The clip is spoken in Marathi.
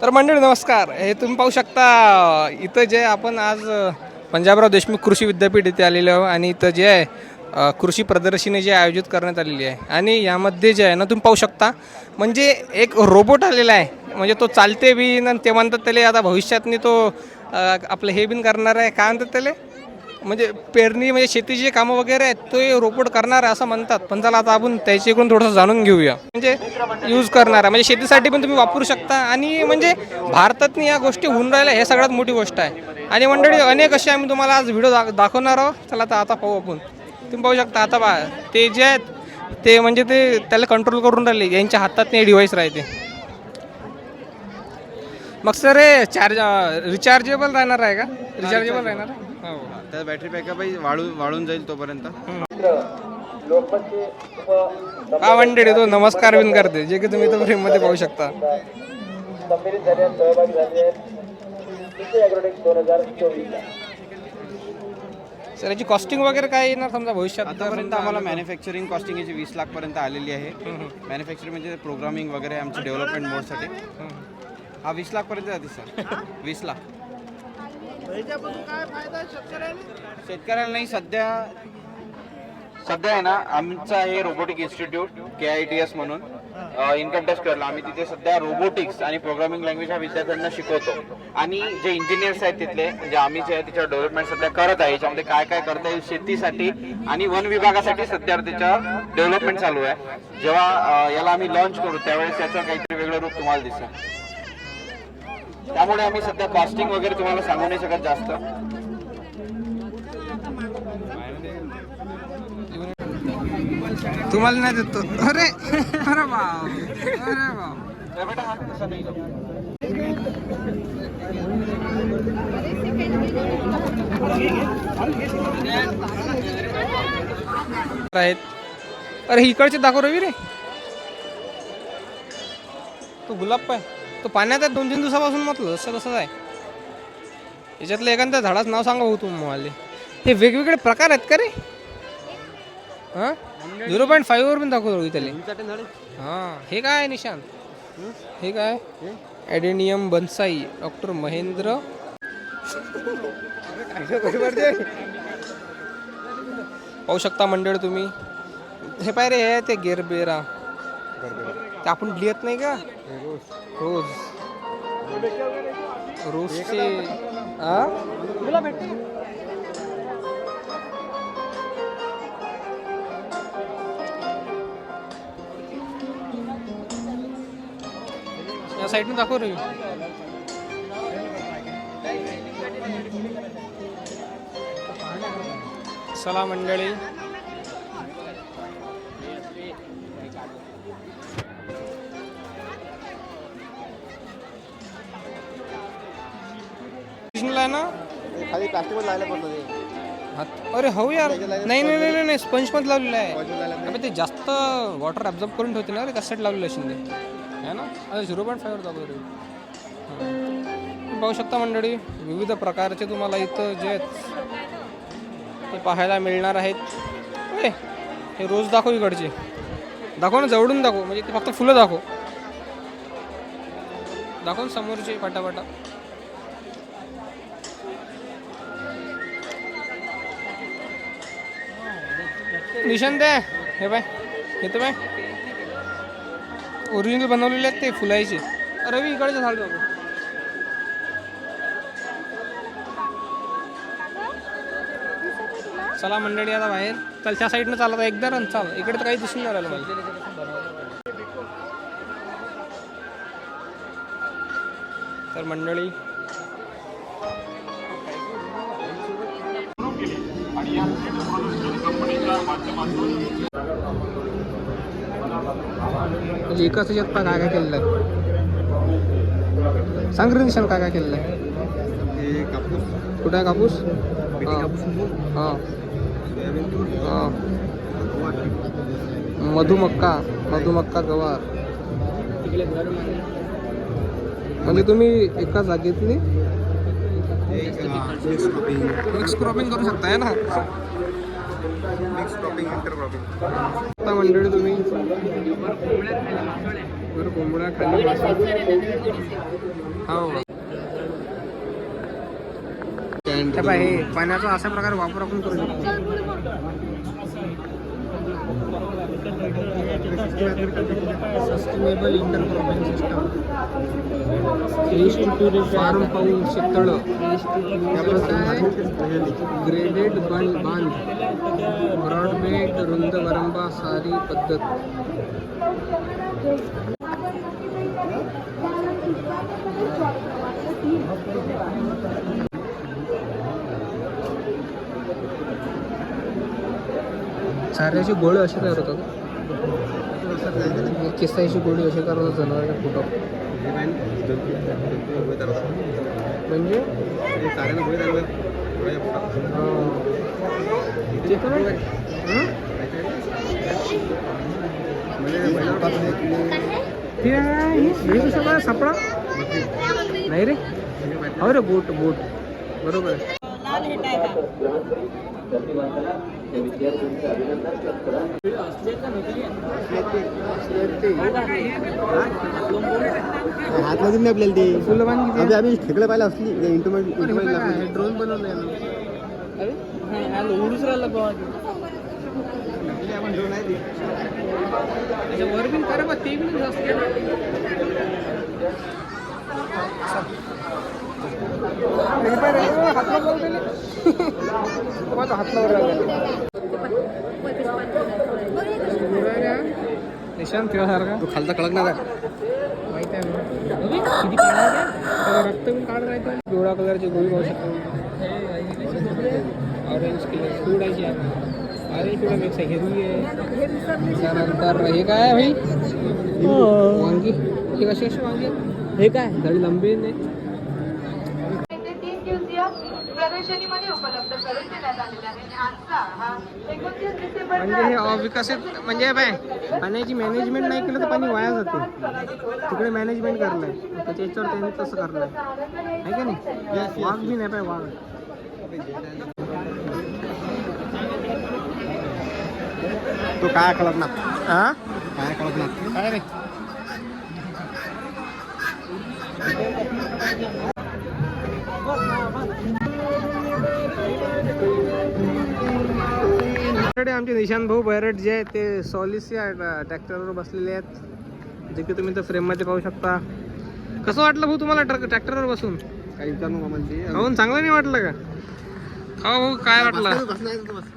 तर मंडळी नमस्कार. हे तुम्ही पाहू शकता इथं जे आपण आज पंजाबराव देशमुख कृषी विद्यापीठ इथे आलेलो आहो आणि इथं जे आहे कृषी प्रदर्शनी जे आयोजित करण्यात आलेली आहे. आणि यामध्ये जे आहे ना तुम्ही पाहू शकता म्हणजे एक रोबोट आलेला आहे. म्हणजे तो चालते बी आणि ते म्हणतात त्याला आता भविष्यातनी तो आपलं हे बिन करणार आहे. काय म्हणतात त्याला? म्हणजे पेरणी म्हणजे शेतीची जे कामं वगैरे आहेत ते रोबोट करणार आहे असं म्हणतात. पण चला आता आपण त्याच्याकडून थोडंसं जाणून घेऊया. म्हणजे यूज करणार म्हणजे शेतीसाठी पण तुम्ही वापरू शकता. आणि म्हणजे भारतात या गोष्टी होऊन राहिल्या हे सगळ्यात मोठी गोष्ट आहे. आणि मंडळी अनेक असे आम्ही तुम्हाला आज व्हिडिओ दा दाखवणार आहोत. चला आता आता पाहू आपण. तुम्ही पाहू शकता आता बा ते जे आहेत ते म्हणजे ते त्याला कंट्रोल करून राहिले. यांच्या हातात ते डिव्हाइस राहते. मग सर हे चार्ज रिचार्जेबल राहणार आहे का? रिचार्जेबल राहणार आहे? हो त्याचा बॅटरी बॅकअपही वाढून वाढून जाईल तोपर्यंत. हा मंडळी तो नमस्कार बिन करते. जे की तुम्ही तो फ्रेममध्ये पाहू शकता. सर याची कॉस्टिंग वगैरे काय येणार? समजा भविष्यात आतापर्यंत आम्हाला मॅन्युफॅक्चरिंग कॉस्टिंग याची वीस लाख पर्यंत आलेली आहे. मॅन्युफॅक्चरिंग म्हणजे प्रोग्रामिंग वगैरे आमच्या डेव्हलपमेंट मोडसाठी हा वीस लाख पर्यंत जाते सर. वीस लाख. शेतकऱ्याला? नाही सध्या सध्या आहे ना आमचं आहे robotic institute K I T S म्हणून. इन्कम टॅक्स करला. आम्ही तिथे सध्या रोबोटिक्स आणि प्रोग्रामिंग लँग्वेज हा विद्यार्थ्यांना शिकवतो. आणि जे इंजिनियर्स आहेत तिथले म्हणजे आम्ही जे आहे त्याच्यावर डेव्हलपमेंट सध्या करत आहे याच्यामध्ये काय काय करता येईल शेतीसाठी आणि वन विभागासाठी सध्या त्याच्या डेव्हलपमेंट चालू आहे. जेव्हा अं, याला आम्ही लॉन्च करू त्यावेळेस त्याचं काहीतरी वेगळं रूप तुम्हाला दिसेल. त्यामुळे आम्ही सध्या कॉस्टिंग वगैरे तुम्हाला सांगू नाही शकत जास्त. तुम्हाला नाही देतो अरे अरे बाप अरे आहेत. अरे इकडचे दाखव रवी रे. तू गुलाब पाय. तो पाण्यात आहे दोन तीन दिवसापासून म्हटलं जसं तसंच आहे. याच्यातलं एखाद्या झाडाचं नाव सांगा भाऊ तुम्ही मला. हे वेगवेगळे प्रकार आहेत का रे? हां? झिरो पॉईंट फाईव्हवर पण दाखवतो त्याला हां. हे काय आहे निशांत? हे काय? Adenium bonsai. डॉक्टर महेंद्र. पाहू शकता मंडळ तुम्ही. हे पाय रे हे ते गेरबेरा. ते आपण लिहित नाही का? रोज. रोजचे हा या साईडने दाखव रे. चला मंडळी. आहे ना? खाली प्लास्टिक लायला पडतं ते. हात- अरे हो यार. नाही नाही नाही नाही स्पंजमध्ये लावलेलं आहे. अबे ते जास्त वॉटर ॲब्झॉर्ब करून ठेवते ना रे त्यासाठी लावलेलं असेल ते. आहे ना? आता झिरो पॉईंट फाईव्ह दाखवतो रे तुम्ही पाहू शकता मंडळी विविध प्रकारचे तुम्हाला इथं जे आहेत ते पाहायला मिळणार आहेत. ए, हे रोज दाखव इकडचे. दाखव ना जवळून दाखव. म्हणजे ते फक्त फुलं दाखव. दाखव ना समोरचे पाटापाटा. निशांत आहे. हे बाय येतो बाय ओरिजिनल बनवलेले आहेत ते फुलायचे. रवी इकडचं झाड बघू. चला मंडळी आता बाहेर. चल त्या साईडनं चालत एकदा रन. चाल. इकडे तर काही दिसून नाही राहिलं मला. तर मंडळी म्हणजे एकाच ह्याच्यात पहा काय काय केलेलं आहे? सांग रे निशान काय काय केलेलं आहे? कापूस. कुठं आहे कापूस? हा. हां. हां. मधुमक्का. मधुमक्का. गवार. म्हणजे तुम्ही एका जागेतली मिक्स क्रॉपिंग करू शकता है ना? मिक्स क्रॉपिंग इंटर क्रॉपिंग आता मंडळी तुम्ही वर कोंबडा खाली हो. पाण्याचा अशा प्रकारे वापर आपण करू शकतो. सस्टेनेबल इंटरक्रॉपिंग सिस्टम फार्म पाऊल शेततळ ग्रेडेड बांध बांध ब्रॉडबेड रुंद वरंबा सारी पद्धत साऱ्याची गोळे असे तयार होतात. किस्साची कोटी असे करतात जनावरांच्या फोटो म्हणजे? सगळं सापडा? नाही रे. हो रे बोट बोट. बरोबर. आहे हातमधून नाही आपल्याला ते. फुलं बांध किती आम्ही आम्ही ठेकडे पाहिलं असली. इंटरमेट ड्रोन बनवलंय ना. उडूच राहिला वर बिन करा बा ते बिन जास्त निशांत ठेवासारखा तो खालचा कडकणार माहीत आहे किती रक्त पण काढ राहतं पिवळा कलरची गोळी पाहू शकतो. ऑरेंज कलर पिवळाची आहे. ऑरेंज पिवळा मिक्स आहे. हिरवी आहे त्यानंतर हे काय भाई? वांगी. हे कशी कशी वांगी? हे काय? धडी लंबी नाही प्रदर्शनीमध्ये उपलब्ध करून देण्यात आलेला आहे. आणि आजचा हा एकोणतीस डिसेंबर म्हणजे हे अविकसित म्हणजे बाय पाण्याची मॅनेजमेंट नाही केलं तर पाणी वाया जाते. तिकडे मॅनेजमेंट करणं आहे त्याच्या याच्यावर त्यांनी तसं करणं आहे का नाही? वाघ बी नाही पाय वाघ. तो काय कडकणार हा काय काय रे? आपल्याकडे आमचे निशांत भाऊ बैरट जे आहेत ते सॉलिस या ट्रॅक्टरवर बसलेले आहेत. जे की तुम्ही तर फ्रेममध्ये पाहू शकता. कसं वाटलं भाऊ तुम्हाला ट्रक ट्रॅक्टरवर बसून? काही विचार नको खाऊन चांगलं नाही वाटलं का? खाऊ भाऊ काय वाटलं?